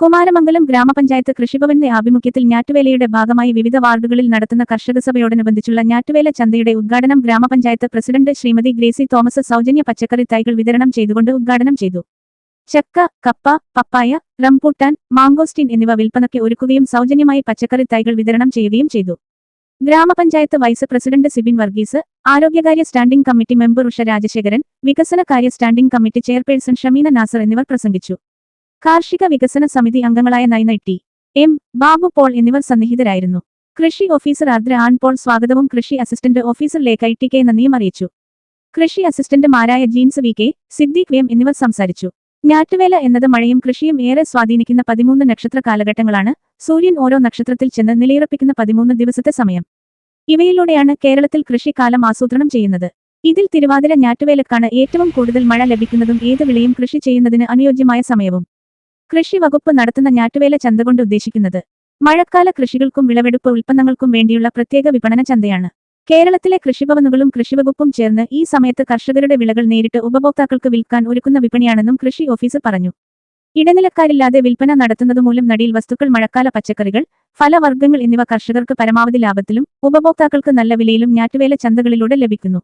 കുമാരമംഗലം ഗ്രാമപഞ്ചായത്ത് കൃഷിഭവന്റെ ആഭിമുഖ്യത്തിൽ ഞാറ്റുവേലയുടെ ഭാഗമായി വിവിധ വാർഡുകളിൽ നടത്തുന്ന കർഷക സഭയോടനുബന്ധിച്ചുള്ള ഞാറ്റുവേല ചന്തയുടെ ഉദ്ഘാടനം ഗ്രാമപഞ്ചായത്ത് പ്രസിഡന്റ് ശ്രീമതി ഗ്രേസി തോമസ് സൗജന്യ പച്ചക്കറി തൈകൾ വിതരണം ചെയ്തുകൊണ്ട് ഉദ്ഘാടനം ചെയ്തു. ചക്ക കപ്പ പപ്പായ റംപൂട്ടാൻ മാങ്കോസ്റ്റീൻ എന്നിവ വിൽപ്പനയ്ക്ക് ഒരുക്കുകയും സൗജന്യമായി പച്ചക്കറി തൈകൾ വിതരണം ചെയ്യുകയും ചെയ്തു. ഗ്രാമപഞ്ചായത്ത് vice president Sibin Varghese ആരോഗ്യകാര്യ standing committee member Usha Rajasekharan വികസനകാര്യ standing committee chairperson Shameena Nasar എന്നിവർ പ്രസംഗിച്ചു. കാർഷിക വികസന സമിതി അംഗങ്ങളായ നൈന എം. ബാബു പോൾ എന്നിവർ സന്നിഹിതരായിരുന്നു. കൃഷി ഓഫീസർ ആർദ്ര ആൻ പോൾ സ്വാഗതവും കൃഷി assistant officer Lekha T K നന്ദിയും അറിയിച്ചു. കൃഷി അസിസ്റ്റന്റുമാരായ Jeens V K Siddique M എന്നിവർ സംസാരിച്ചു. ഞാറ്റുവേല എന്നത് മഴയും കൃഷിയും ഏറെ സ്വാധീനിക്കുന്ന പതിമൂന്ന് നക്ഷത്ര കാലഘട്ടങ്ങളാണ്. സൂര്യൻ ഓരോ നക്ഷത്രത്തിൽ ചെന്ന് നിലയുറപ്പിക്കുന്ന പതിമൂന്ന് ദിവസത്തെ സമയം. ഇവയിലൂടെയാണ് കേരളത്തിൽ കൃഷിക്കാലം ആസൂത്രണം ചെയ്യുന്നത്. ഇതിൽ തിരുവാതിര ഞാറ്റുവേലക്കാണ് ഏറ്റവും കൂടുതൽ മഴ ലഭിക്കുന്നതും ഏത് വിളയും കൃഷി ചെയ്യുന്നതിന് അനുയോജ്യമായ സമയവും. കൃഷി വകുപ്പ് നടത്തുന്ന ഞാറ്റുവേല ചന്ത കൊണ്ട് ഉദ്ദേശിക്കുന്നത് മഴക്കാല കൃഷികൾക്കും വിളവെടുപ്പ് ഉൽപ്പന്നങ്ങൾക്കും വേണ്ടിയുള്ള പ്രത്യേക വിപണന ചന്തയാണ്. കേരളത്തിലെ കൃഷിഭവനുകളും കൃഷിവകുപ്പും ചേർന്ന് ഈ സമയത്ത് കർഷകരുടെ വിളകൾ നേരിട്ട് ഉപഭോക്താക്കൾക്ക് വിൽക്കാൻ ഒരുക്കുന്ന വിപണിയാണെന്നും കൃഷി ഓഫീസർ പറഞ്ഞു. ഇടനിലക്കാരില്ലാതെ വിൽപ്പന നടത്തുന്നതുമൂലം നടിയിൽ വസ്തുക്കൾ മഴക്കാല പച്ചക്കറികൾ ഫലവർഗങ്ങൾ എന്നിവ കർഷകർക്ക് പരമാവധി ലാഭത്തിലും ഉപഭോക്താക്കൾക്ക് നല്ല വിലയിലും ഞാറ്റുവേല ചന്തകളിലൂടെ ലഭിക്കുന്നു.